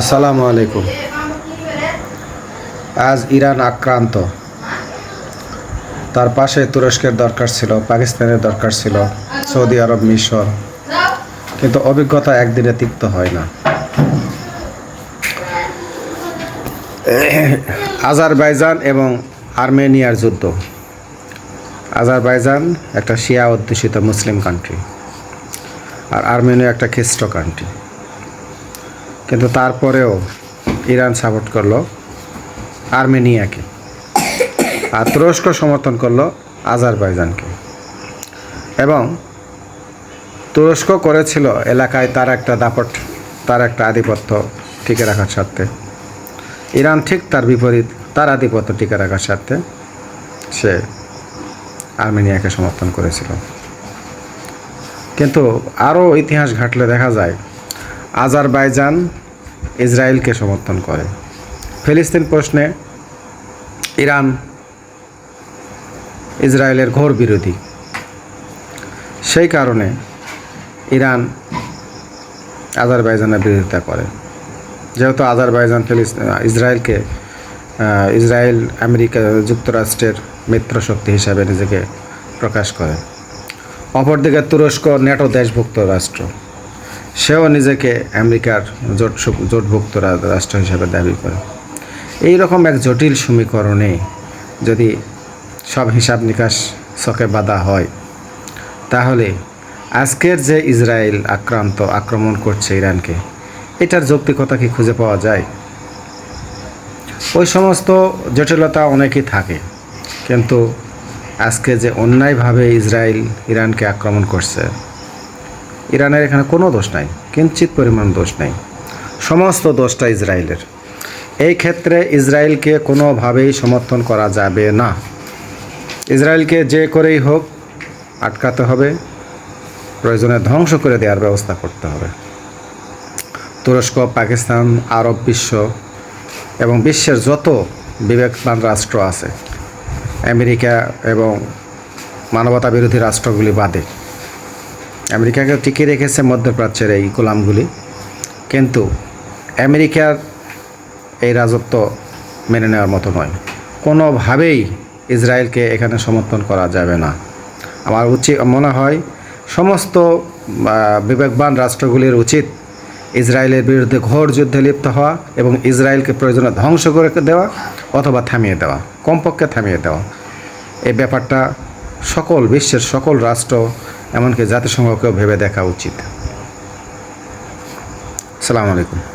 আসসালামু আলাইকুম। আজ ইরান আক্রান্ত। তার পাশে তুরস্কের দরকার ছিল, পাকিস্তানের দরকার ছিল, সৌদি আরব মিশর। কিন্তু অভিজ্ঞতা একদিনে তিক্ত হয় না। আজারবাইজান এবং আর্মেনিয়ার যুদ্ধ। আজারবাইজান একটা শিয়া অধ্যুষিত মুসলিম কান্ট্রি আর আর্মেনিয়া একটা খ্রিস্ট কান্ট্রি কিন্তু তারপরেও ইরান সাপোর্ট করল, আর্মেনিয়াকে। আর তুরস্ক সমর্থন করল আজারবাইজানকে। এবং তুরস্ক করেছিল এলাকায় তার একটা দাপট, তার একটা আধিপত্য টিকে রাখার স্বার্থে। ইরান ঠিক তার বিপরীত, তার আধিপত্য টিকে রাখার স্বার্থে সে আর্মেনিয়াকে সমর্থন করেছিল। কিন্তু আরও ইতিহাস ঘাটলে দেখা যায় আজারবাইজান ইসরায়েলকে সমর্থন করে। ফিলিস্তিন প্রশ্নে ইরান ইসরায়েলের ঘোর বিরোধী। সেই কারণে ইরান আজারবাইজানের বিরোধিতা করে। যেহেতু আজারবাইজান ফিলিস্তিন ইসরায়েলকে ইসরায়েল, আমেরিকা, যুক্তরাষ্ট্রের মিত্র শক্তি হিসাবে নিজেকে প্রকাশ করে। অপরদিকে তুরস্ক ন্যাটো দেশভুক্ত রাষ্ট্র। সেও নিজেকে আমেরিকার জোট জোটভুক্ত রাষ্ট্র হিসেবে দাবি করে। এই রকম এক জটিল সমীকরণে যদি সব হিসাব নিকাশ চকে বাঁধা হয়, তাহলে আজকের যে ইসরায়েল আক্রান্ত আক্রমণ করছে ইরানকে, এটার যৌক্তিকতা কি খুঁজে পাওয়া যায়? ওই সমস্ত জটিলতা অনেকই থাকে, কিন্তু আজকে যে অন্যায়ভাবে ইসরায়েল ইরানকে আক্রমণ করছে ইরানের এখানে কোনো দোষ নাই, কিঞ্চিত পরিমাণ দোষ নাই। সমস্ত দোষটা ইসরায়েলের। এই ক্ষেত্রে ইসরায়েলকে কোনোভাবেই সমর্থন করা যাবে না। ইসরায়েলকে যে করেই হোক আটকাতে হবে, প্রয়োজনে ধ্বংস করে দেওয়ার ব্যবস্থা করতে হবে। তুরস্ক, পাকিস্তান, আরব বিশ্ব এবং বিশ্বের যত বিবেকবান রাষ্ট্র আছে, আমেরিকা এবং মানবতা বিরোধী রাষ্ট্রগুলি বাদে। আমেরিকাকে টিকিয়ে রেখেছে মধ্যপ্রাচ্যের এই গোলামগুলি। কিন্তু আমেরিকার এই রাজত্ব মেনে নেওয়ার মতো নয়। কোনোভাবেই ইসরায়েলকে এখানে সমর্থন করা যাবে না। আমার উচিত মনে হয় সমস্ত বিবেকবান রাষ্ট্রগুলির উচিত ইসরায়েলের বিরুদ্ধে ঘোর যুদ্ধে লিপ্ত হওয়া এবং ইসরায়েলকে প্রয়োজনে ধ্বংস করে দেওয়া অথবা থামিয়ে দেওয়া, কমপক্ষে থামিয়ে দেওয়া। এই ব্যাপারটা সকল বিশ্বের সকল রাষ্ট্র এমনকি জাতিসংঘকেও ভেবে দেখা উচিত। সালাম আলাইকুম।